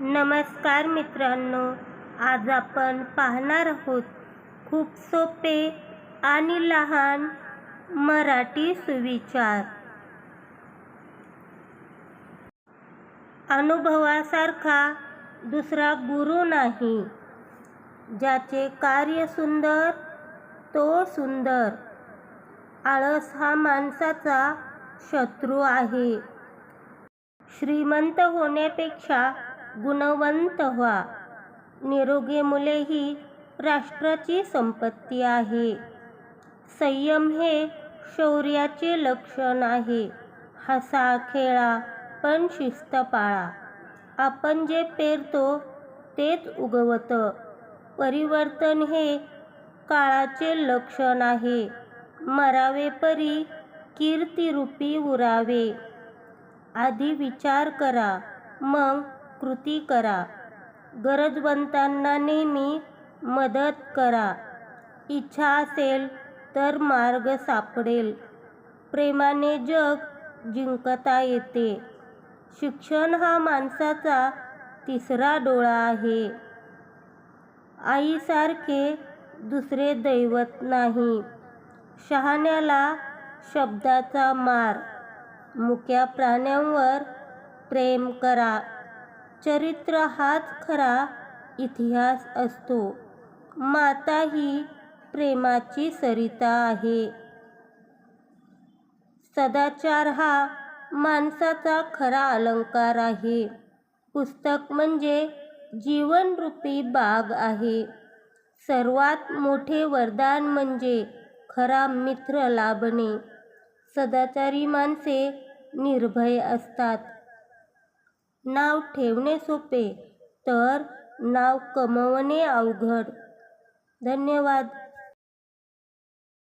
नमस्कार मित्रांनो आज आपण पाहणार आहोत खूप सोपे आणि लहान मराठी सुविचार. अनुभवासारखा दुसरा गुरु नाही ज्याचे कार्य सुंदर तो सुंदर. आळस हा माणसाचा शत्रू आहे. श्रीमंत होण्यापेक्षा गुणवंत व्हा. निरोगी मुले ही राष्ट्राची संपत्ती आहे. संयम हे शौर्याचे लक्षण आहे. हसा खेळा पण शिस्त पाळा. आपण जे पेरतो तेच उगवतं. परिवर्तन हे काळाचे लक्षण आहे. मरावे परी कीर्तिरूपी उरावे. आधी विचार करा मग कृती करा. गरजवंतांना नेहमी मदत करा. इच्छा असेल तर मार्ग सापडेल. प्रेमाने जग जिंकता येते. शिक्षण हा माणसाचा तिसरा डोळा आहे. आईसारखे दुसरे दैवत नाही. शहाण्याला शब्दाचा मार. मुक्या प्राण्यांवर प्रेम करा. चरित्र हाच खरा इतिहास असतो. माता ही प्रेमाची सरिता आहे. सदाचार हा माणसाचा खरा अलंकार आहे. पुस्तक म्हणजे जीवनरूपी बाग आहे. सर्वात मोठे वरदान म्हणजे खरा मित्र लाभणे. सदाचारी माणसे निर्भय असतात. नाव ठेवणे सोपे तर नाव कमवणे अवघड. धन्यवाद.